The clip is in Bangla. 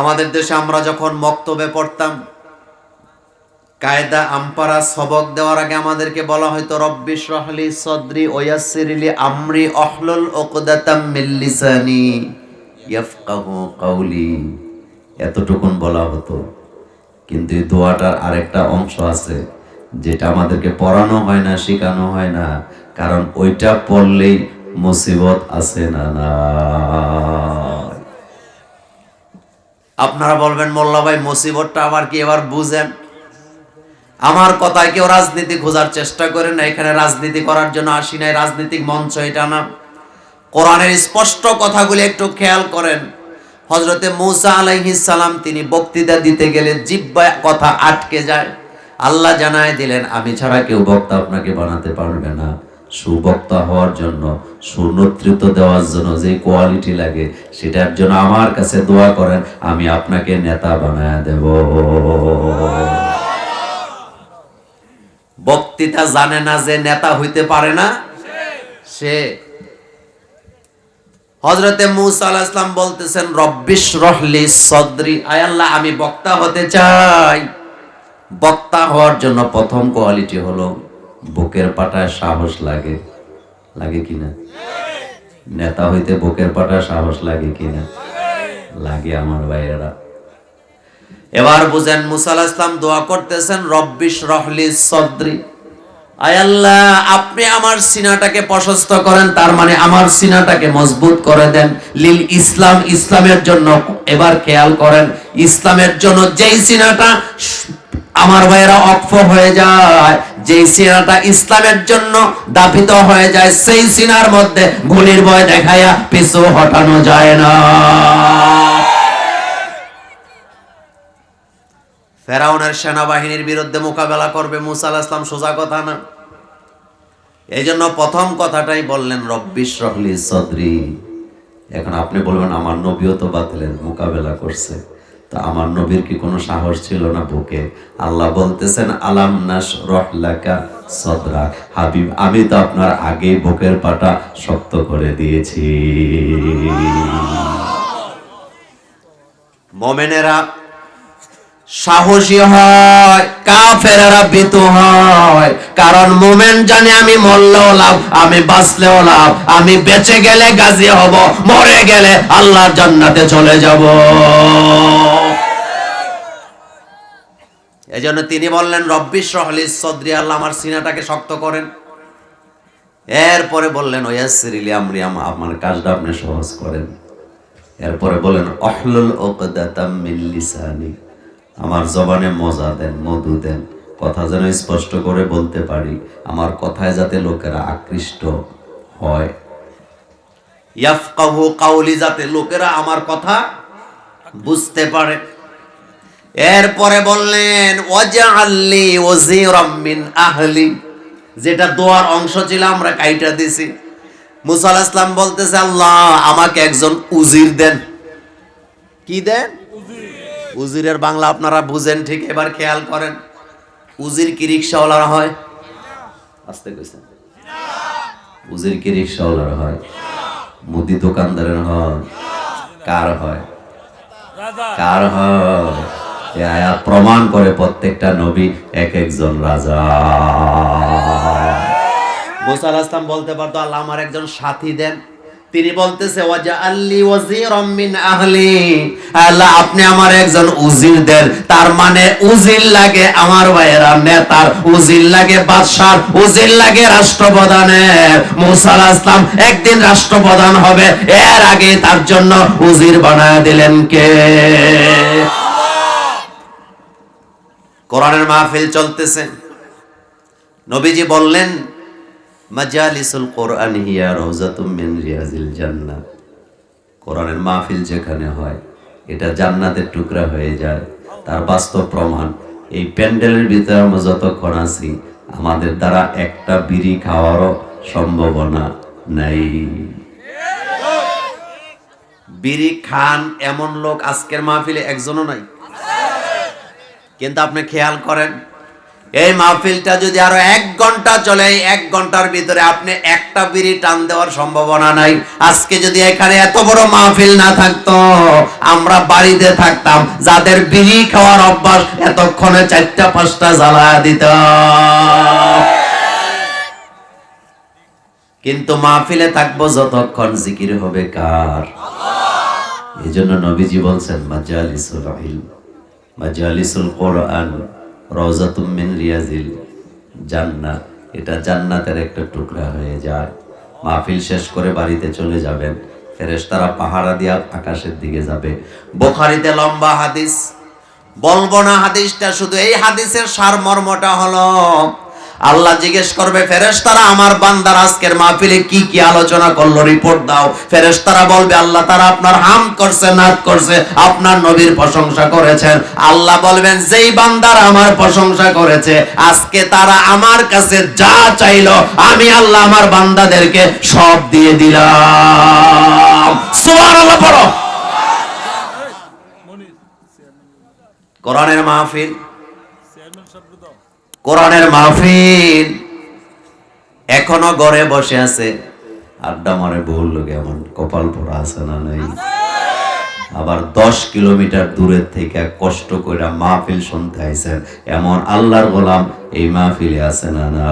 আমাদের দেশে আমরা যখন মক্তবে পড়তাম, কায়দা, আম্পারা, সবক দেওয়ার আগে আমাদেরকে বলা হয়তো রব্বিশ রহলি সদরি ওয়াসিরলি আমরি অহলুল উকদাতাম মিল্লিসানি লিসানি ইয়াফকাহু কাউলি এতটুকুন বলা হতো। কিন্তু এই দোয়াটার আরেকটা অংশ আছে, যেটা আমাদেরকে পড়ানো হয় না, শেখানো হয় না, কারণ ওইটা পড়লেই মুসিবত আছে না না। আপনারা বলবেন, মোল্লা ভাই, মুসিবতটা আবার কি এবার বুঝেন? আমার কথায় কেউ রাজনীতি খোঁজার চেষ্টা করে না, এখানে রাজনীতি করার জন্য আসি নাই, রাজনৈতিক মঞ্চ এটা না। কোরআনের স্পষ্ট কথাগুলি একটু খেয়াল করেন। হজরতে মৌসা সালাম, তিনি বক্তৃতা দিতে গেলে জিব্বায় কথা আটকে যায়। আল্লাহ জানায় দিলেন, আমি ছাড়া কেউ বক্তা আপনাকে বানাতে পারবে না। সুবক্তা হওয়ার জন্য সুনেতৃত্ব দেওয়ার জন্য যে কোয়ালিটি লাগে, সেটার জন্য আমার কাছে দোয়া করেন, আমি আপনাকে নেতা বানায় দেব। বক্তৃতা জানে না যে নেতা হইতে পারে না? সে। হজরতে মুসা আলাইহিস সালাম বলতেছেন রব্বিশ রহলি সদরি। আয় আল্লাহ, আমি বক্তা হতে চাই। বক্তা হওয়ার জন্য প্রথম কোয়ালিটি হলো বুকের পাটায় সাহস লাগে। লাগে কিনা নেতা হইতে বুকের পাটায় সাহস লাগে কিনা লাগে আমার ভাইয়েরা। এবার বুঝেন, মুসা আলাইহিস সালাম দোয়া করতেছেন রব্বিশ রহলি সদরি। আপনি আমার সিনাটাকে প্রশস্ত করেন, তার মানে আমার সিনাটাকে মজবুত করে দেন। লিল ইসলাম, ইসলামের জন্য এবার খেয়াল করেন, ইসলামের জন্য যেই সিনাটা আমার ভাইয়েরা অক্ষ হয়ে যায় যেই সিনাটা ইসলামের জন্য দাপিত হয়ে যায়, সেই সিনার মধ্যে গুলির ভয় দেখায়া পিছু হটানো যায় না। ফেরাউনের সেনাবাহিনীর বিরুদ্ধে মোকাবেলা করবে মুসা আলাহিস ইসলাম সোজা কথা না। এই জন্য প্রথম কথাটাই বললেন রব্বিশ রহলি সদরি। এখন আপনি বলবেন, আমার নবীও তো বাতিলের মোকাবেলা করছে। তা আমার নবীর কি কোনো সাহস ছিল না বুকে? আল্লাহ বলতেছেন, আলাম নাস রহলাকা সদরা। হাবিব, আমি তো আপনার আগে বুকের পাটা শক্ত করে দিয়েছি। মোমেনেরা সাহসী হয়, কাফেরেরা ভীত হয়। কারণ মোমেন জানে আমি মরলেও লাভ, আমি বাঁচলেও লাভ, আমি বেঁচে গেলে গাজী হব, মরে গেলে আল্লাহর জান্নাতে চলে যাব। এজন্য তিনি বললেন রব্বিশ রহলি সদরি, আল্লাহ আমার সিনাটাকে শক্ত করেন। এরপরে বললেন ওয়াসিরিলি আমরি আমার কাজটা আপনি সহজ করেন। এরপরে বলেন অহলুল ওকদাতাম মিন লিসানি। আমার জবানে মজা দেন, মধু দেন, কথা যেন স্পষ্ট করে বলতে পারি, আমার কথায় যাতে লোকেরা আকৃষ্ট হয়। ইয়াফকাহু কাউলি যাতে লোকেরা আমার কথা বুঝতে পারে। এরপরে বললেন ওয়াজআল্লি ওয়াজিরাম মিন আহলি। যেটা দোয়ার অংশ ছিল, আমরা কাইটা দিছি। মুসা আলাইহিস সালাম বলতেছে, আল্লাহ, আমাকে একজন উজির দেন। কি দেন? উজিরের বাংলা আপনারা বুঝেন ঠিক, এবার খেয়াল করেন। উজির কি রিক্সাওয়ালারা হয়? আসতে কইছেন। উজির কি রিক্সাওয়ালারা হয়? মুদি দোকানদারের হয়। কার হয়? কার হয়? আয়াত প্রমাণ করে প্রত্যেকটা নবী এক একজন রাজা। মুসা সালাম বলতে পারতো, আল্লাহ আমার একজন সাথী দেন। তিনি বলতেছে ওয়াজা আল্লি ওয়াজিরাম মিন আহলি। আল্লাহ, আপনি আমার একজন উজির দেন তার মানে উজির লাগে আমার ভাইয়েরা নেতার, উজির লাগে বাদশার, উজির লাগে রাষ্ট্রপ্রধানের। মুসা আলাইহিস সালাম একদিন রাষ্ট্রপ্রধান হবে, এর আগে তার জন্য উজির বানায় দিলেন কে? কোরআনের মাহফিল চলতেছে। নবীজি বললেন মাজালিসুল কোরআন হিয়া রওজাতুম মিন রিয়াজিল জান্নাহ কোরআনের মাহফিল যেখানে হয়, এটা জান্নাতের টুকরা হয়ে যায়। তার বাস্তব প্রমাণ, এই প্যান্ডেলের ভিতরে আমরা যতক্ষণ আছি, আমাদের দ্বারা একটা বিড়ি খাওয়ারও সম্ভাবনা নাই। বিড়ি খান এমন লোক আজকের মাহফিলে একজনও নাই। কিন্তু আপনি খেয়াল করেন এই মাহফিলটা যদি আরও এক ঘণ্টা চলে, এক ঘণ্টার ভিতরে আপনি একটা বিড়ি টান দেওয়ার সম্ভাবনা নাই। আজকে যদি এখানে এত বড় মাহফিল না থাকতো, আমরা বাড়িতে থাকতাম, যাদের বিড়ি খাওয়ার অভ্যাস এতক্ষণে চারটা, পাঁচটা জ্বালা দিত। কিন্তু মাহফিলে থাকব যতক্ষণ জিকির হবে কার? এই জন্য নবীজি বলছেন, মাজালিসুল ইলম, মাজালিসুল কোরআন। রওজাতুম মিন রিয়াজিল, জান্নাত। এটা জান্নাতের একটা টুকরা হয়ে যায়। মাহফিল শেষ করে বাড়িতে চলে যাবেন। ফেরেশতারা পাহারা দিয়া আকাশের দিকে যাবে। বোখারিতে লম্বা হাদিস। বলব না হাদিসটা, শুধু এই হাদিসের সারমর্মটা হলো আল্লাহ জিজ্ঞেস করবে ফেরেশতারা আমার বান্দার আজকের মাহফিলে কি কি আলোচনা করল? রিপোর্ট দাও। ফেরেশতারা বলবে আল্লাহ তারা আপনার হাম করছে নাত করছে আপনার নবীর প্রশংসা করেছেন। আল্লাহ বলবেন যেই বান্দার আমার প্রশংসা করেছে আজকে তারা আমার কাছে যা চাইলো আমি আল্লাহ আমার বান্দাদেরকে সব দিয়ে দিলাম। সুবহানাল্লাহ পড়ো। কোরআনের মাহফিল কোরআনের মাহফিল। এখনও ঘরে বসে আছে। আড্ডা মারে বহুল লোক এমন কপাল পড়া আছে না নাই। আবার দশ কিলোমিটার দূরের থেকে কষ্ট করে মাহফিল শুনতে আইছেন। এমন আল্লাহর গোলাম এই মাহফিলে আছে না না